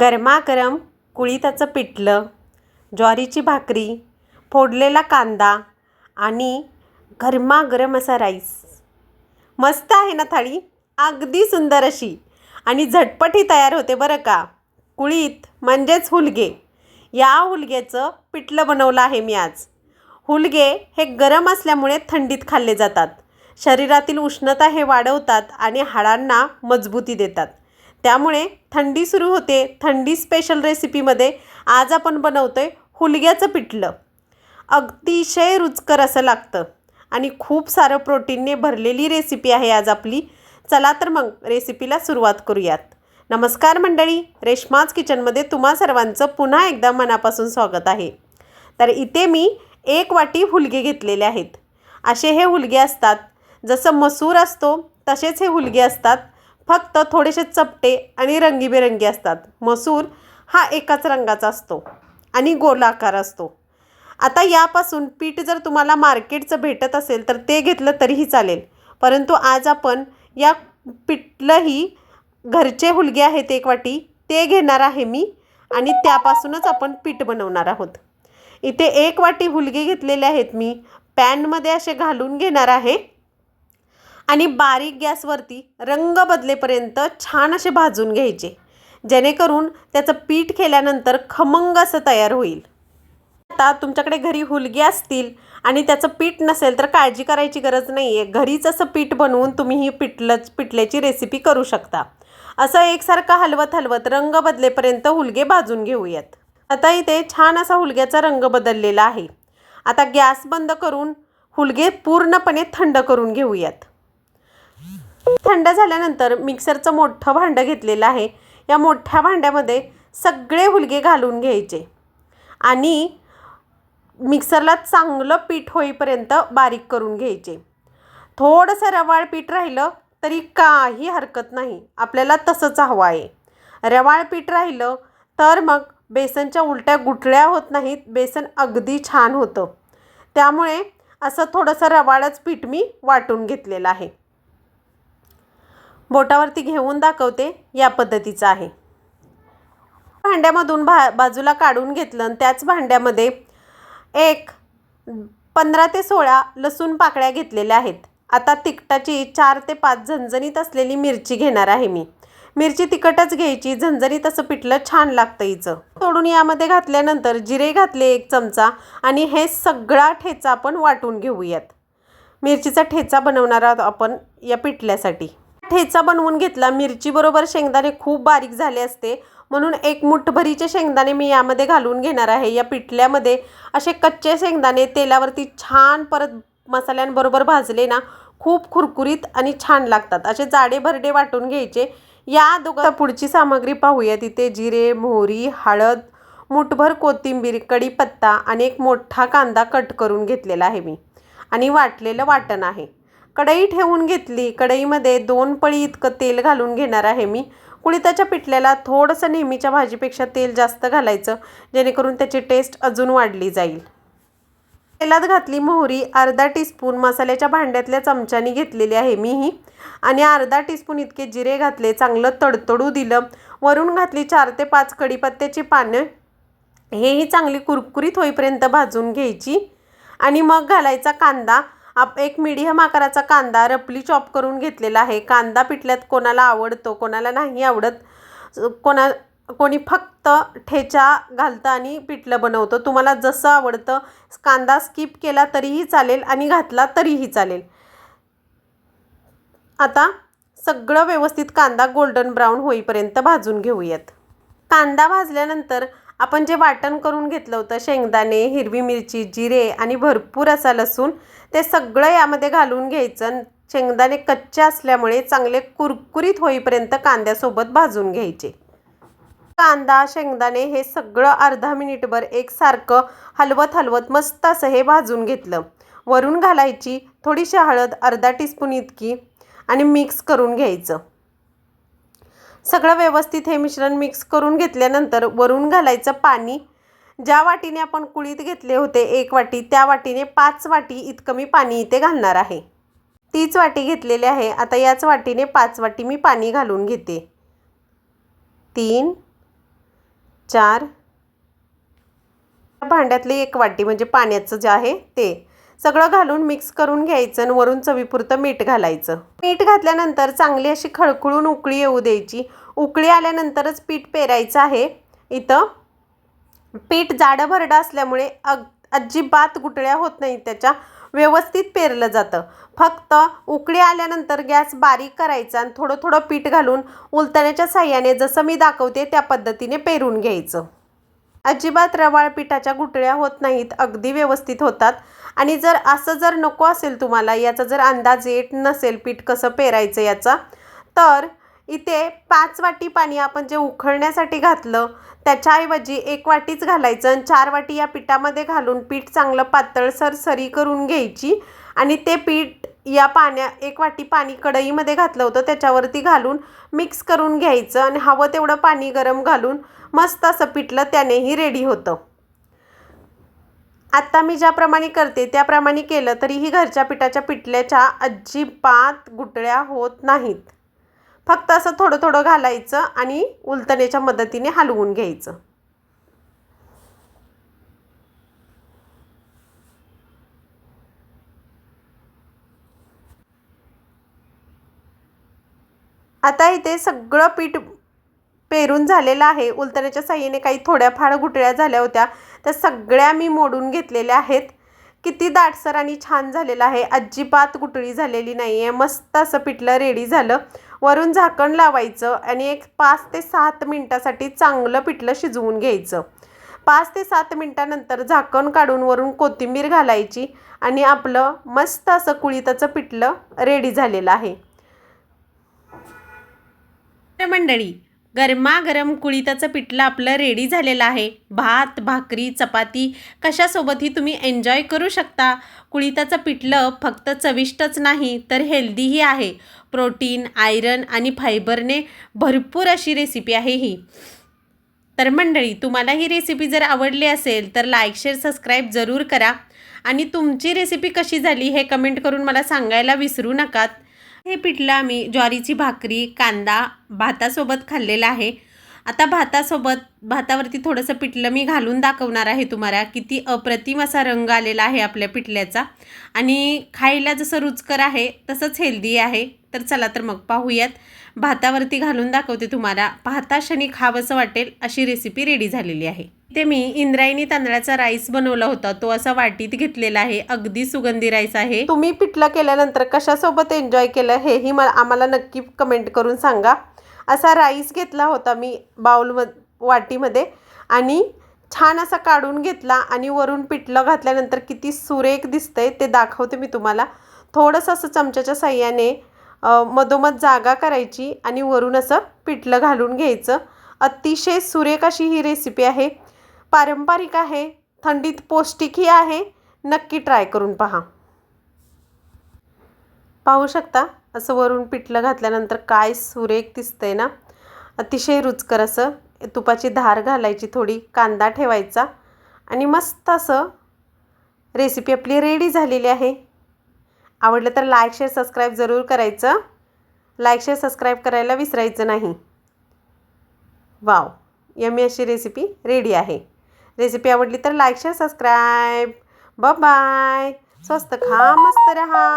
गरमागरम कुळीथाचं पिठलं ज्वारीची भाकरी फोडलेला कांदा आणि गरमागरम असा राईस. मस्त आहे ना थाळी? अगदी सुंदर अशी. आणि झटपट ही तयार होते बरं का? कुळीत म्हणजेच हुलगे. या हुलग्याचं पिठलं बनवलं आहे मी आज. हुलगे हे गरम असल्यामुळे थंडीत खाल्ले जातात. शरीरातील उष्णता हे वाढवतात आणि हाडांना मजबूती देतात. त्यामुळे थंडी सुरू होते. थंडी स्पेशल रेसिपीमध्ये आज आपण बनवतो आहे हुलग्याचं पिठलं. अतिशय रुचकर असं लागतं. आणि खूप सारं प्रोटीनने भरलेली रेसिपी आहे आज आपली. चला तर मग रेसिपीला सुरुवात करूयात. नमस्कार मंडळी रेश्माज किचनमध्ये तुम्हा सर्वांचं पुन्हा एकदा मनापासून स्वागत आहे. तर इथे मी एक वाटी हुलगे घेतलेले आहेत. असे हे हुलगे असतात. जसं मसूर असतो तसेच हे हुलगे असतात. फक्त थोडेसे चपटे आणि रंगीबेरंगी असतात. मसूर हा एकाच रंगाचा असतो आणि गोलाकार असतो. आता यापासून पीठ जर तुम्हाला मार्केटचं भेटत असेल तर ते घेतलं तरीही चालेल. परंतु आज आपण या पिठलंही घरचे हुलगे आहेत एक वाटी ते घेणार आहे मी आणि त्यापासूनच आपण पीठ बनवणार आहोत. इथे एक वाटी हुलगे घेतलेले आहेत मी. पॅनमध्ये असे घालून घेणार आहे. आणि बारीक गॅसवरती रंग बदलेपर्यंत छान असे भाजून घ्यायचे. जेणेकरून त्याचं पीठ केल्यानंतर खमंग असं तयार होईल. आता तुमच्याकडे घरी हुलगी असतील आणि त्याचं पीठ नसेल तर काळजी करायची गरज नाही आहे घरीच असं पीठ बनवून तुम्ही ही पिठलं पिठल्याची रेसिपी करू शकता. असं एकसारखं हलवत हलवत रंग बदलेपर्यंत हुलगे भाजून घेऊयात. आता इथे छान असा हुलग्याचा रंग बदललेला आहे. आता गॅस बंद करून हुलगे पूर्णपणे थंड करून घेऊयात. थंड झाल्यानंतर मिक्सरचं मोठं भांडं घेतलेलं आहे. या मोठ्या भांड्यामध्ये सगळे हुलगे घालून घ्यायचे. आणि मिक्सरला चांगलं पीठ होईपर्यंत बारीक करून घ्यायचे. थोडंसं रवाळ पीठ राहिलं तरी काही हरकत नाही. आपल्याला तसंच हवं आहे. रवाळ पीठ राहिलं तर मग बेसनच्या उलट्या गुठळ्या होत नाहीत. बेसन अगदी छान होतं. त्यामुळे असं थोडंसं रवाळच पीठ मी वाटून घेतलेलं आहे. बोटावरती घेऊन दाखवते या पद्धतीचं आहे. भांड्यामधून भा बाजूला काढून घेतलं आणि त्याच भांड्यामध्ये एक पंधरा ते सोळा लसूण पाकळ्या घेतलेल्या आहेत. आता तिखटाची चार ते पाच झणझणीत असलेली मिरची घेणार आहे मी. मिरची तिखटच घ्यायची झणझणीत असं पिठलं छान लागतं हिचं. तोडून यामध्ये घातल्यानंतर जिरे घातले एक चमचा आणि हे सगळा ठेचा आपण वाटून घेऊयात. मिरचीचा ठेचा बनवणार आहोत आपण या पिठल्यासाठी. ठेचा बनवून घेतला. मिरचीबरोबर शेंगदाणे खूप बारीक झाले असते. म्हणून एक मुठभरीचे शेंगदाणे मी यामध्ये घालून घेणार आहे. या पिठल्यामध्ये असे कच्चे शेंगदाणे तेलावरती छान परत मसाल्यांबरोबर भाजले ना खूप खुरकुरीत आणि छान लागतात. असे जाडे भरडे वाटून घ्यायचे. या दोघं पुढची सामग्री पाहूया. तिथे जिरे मोहरी हळद मुठभर कोथिंबीर कढीपत्ता आणि एक मोठा कांदा कट करून घेतलेला आहे मी. आणि वाटलेलं वाटण आहे. कढई ठेवून घेतली. कढईमध्ये दोन पळी इतकं तेल घालून घेणार आहे मी. कुळिताच्या पिठल्याला थोडंसं नेहमीच्या भाजीपेक्षा तेल जास्त घालायचं जेणेकरून त्याची टेस्ट अजून वाढली जाईल. तेलात घातली मोहरी अर्धा टीस्पून मसाल्याच्या भांड्यातल्या चमच्यानी घेतलेली आहे मी ही आणि अर्धा टीस्पून इतके जिरे घातले चांगलं तडतडू दिलं. वरून घातली चार ते पाच कढीपत्त्याची पानं. हेही चांगली कुरकुरीत होईपर्यंत भाजून घ्यायची. आणि मग घालायचा कांदा. आप एक मिडियम आकाराचा कांदा रपली चॉप करून घेतलेला आहे. कांदा पिठल्यात कोणाला आवडतो कोणाला नाही आवडत कोणा कोणी फक्त ठेचा घालतं आणि पिठलं बनवतं. तुम्हाला जसं आवडतं कांदा स्किप केला तरीही चालेल आणि घातला तरीही चालेल. आता सगळं व्यवस्थित कांदा गोल्डन ब्राऊन होईपर्यंत भाजून घेऊयात. कांदा भाजल्यानंतर आपण जे वाटण करून घेतलं होतं शेंगदाणे हिरवी मिरची जिरे आणि भरपूर असा लसूण ते सगळं यामध्ये घालून घ्यायचं शेंगदाणे कच्चे असल्यामुळे चांगले कुरकुरीत होईपर्यंत कांद्यासोबत भाजून घ्यायचे. कांदा शेंगदाणे हे सगळं अर्धा मिनिटभर एकसारखं हलवत हलवत मस्त असं हे भाजून घेतलं. वरून घालायची थोडीशी हळद अर्धा टीस्पून इतकी आणि मिक्स करून घ्यायचं. सगळं व्यवस्थित हे मिश्रण मिक्स करून घेतल्यानंतर वरून घालायचं पाणी. ज्या वाटीने आपण कुळीत घेतले होते एक वाटी त्या वाटीने पाच वाटी इतकं मी पाणी इथे घालणार आहे. तीच वाटी घेतलेली आहे. आता याच वाटीने पाच वाटी मी पाणी घालून घेते. तीन चार. भांड्यातली एक वाटी म्हणजे पाण्याचं जे आहे ते. सगळं घालून मिक्स करून घ्यायचं आणि वरून चवीपुरतं मीठ घालायचं. मीठ घातल्यानंतर चांगली अशी खळखळून उकळी येऊ द्यायची. उकळी आल्यानंतरच पीठ पेरायचं आहे. इथं पीठ जाडं भरडं असल्यामुळे अग अजिबात गुटळ्या होत नाही त्याच्या. व्यवस्थित पेरलं जातं. फक्त उकळी आल्यानंतर गॅस बारीक करायचा आणि थोडं थोडं पीठ घालून उलटण्याच्या साह्याने जसं मी दाखवते त्या पद्धतीने पेरून घ्यायचं. अजिबात रवाळ पिठाच्या गुटळ्या होत नाहीत अगदी व्यवस्थित होतात. आणि जर असं जर नको असेल तुम्हाला याचा जर अंदाज येत नसेल पीठ कसं पेरायचं याचा तर इथे पाच वाटी पाणी आपण जे उखळण्यासाठी घातलं त्याच्याऐवजी एक वाटीच घालायचं आणि चार वाटी या पिठामध्ये घालून पीठ चांगलं पातळसर सरी करून घ्यायची. आणि ते पीठ या पाण्या एक वाटी पाणी कढईमध्ये घातलं होतं. त्याच्यावरती घालून मिक्स करून घ्यायचं आणि हवं तेवढं पाणी गरम घालून मस्त असं पिठलं त्यानेही रेडी होतं. आत्ता मी ज्याप्रमाणे करते त्याप्रमाणे केलं तरीही घरच्या पिठाच्या पिठल्याच्या अजिबात गुटळ्या होत नाहीत. फक्त असं थोडं थोडं घालायचं आणि उलटण्याच्या मदतीने हलवून घ्यायचं. आता इथे सगळं पीठ पेरून झालेलं आहे. उलतण्याच्या साह्याने काही थोड्याफार गुटळ्या झाल्या होत्या. त्या सगळ्या मी मोडून घेतलेल्या आहेत. किती दाटसर आणि छान झालेलं आहे. अजिबात गुटळी झालेली नाही आहे मस्त असं पिठलं रेडी झालं. वरून झाकण लावायचं आणि एक पाच ते सात मिनटासाठी चांगलं पिठलं शिजवून घ्यायचं. पाच ते सात मिनटानंतर झाकण काढून वरून कोथिंबीर घालायची आणि आपलं मस्त असं कुळीताचं पिठलं रेडी झालेलं आहे. मंडळी गरमागरम कुळीताचं पिठलं आपलं रेडी झालेलं आहे. भात भाकरी चपाती कशासोबतही तुम्ही एन्जॉय करू शकता. कुळीताचं पिठलं फक्त चविष्टच नाही तर हेल्दीही आहे. प्रोटीन आयरन आणि फायबरने भरपूर अशी रेसिपी आहे ही. तर मंडळी तुम्हाला ही रेसिपी जर आवडली असेल तर लाईक शेअर सबस्क्राईब जरूर करा. आणि तुमची रेसिपी कशी झाली हे कमेंट करून मला सांगायला विसरू नका. हे पिठलं आम्ही ज्वारीची भाकरी कांदा भातासोबत खाल्लेलं आहे. आता भातासोबत भातावरती थोडंसं पिठलं मी घालून दाखवणार आहे तुम्हाला किती अप्रतिम असा रंग आलेला आहे आपल्या पिठल्याचा. आणि खायला जसं रुचकर आहे तसंच हेल्दी आहे. तर चला तर मग पाहूयात. भातावरती घालून दाखवते तुम्हाला. पाहता क्षणी खावंसं वाटेल अशी रेसिपी रेडी झालेली आहे. ते मी इंद्रायणी तांदळाचा राईस बनवला होता. तो असा वाटीत घेतलेला आहे. अगदी सुगंधी राईस आहे. तुम्ही पिठलं केल्यानंतर कशासोबत एन्जॉय केलं हेही मला आम्हाला नक्की कमेंट करून सांगा. असा राईस घेतला होता मी बाउल वाटीमध्ये आणि छान असा काढून घेतला आणि वरून पिठलं घातल्यानंतर किती सुरेख दिसतंय ते दाखवते मी तुम्हाला. थोडंसं असं चमच्याच्या साह्याने मधोमध जागा करायची आणि वरून असं पिठलं घालून घ्यायचं. अतिशय सुरेख अशी ही रेसिपी आहे. पारंपरिक आहे थंडीत पौष्टिकही आहे नक्की ट्राय करून पहा. पाहू शकता असं वरून पिठलं घातल्यानंतर काय सुरेख दिसतंय ना. अतिशय रुचकर असं तुपाची धार घालायची थोडी कांदा ठेवायचा आणि मस्त असं रेसिपी आपली रेडी झालेली आहे. आवडलं तर लाईक शेअर सबस्क्राईब जरूर करायचं. लाईक शेअर सबस्क्राईब करायला विसरायचं नाही. वाव यमी अशी रेसिपी रेडी आहे. रेसिपी आवडली तर लाईक शेअर सबस्क्राईब बाय स्वस्त खा मस्त रहा.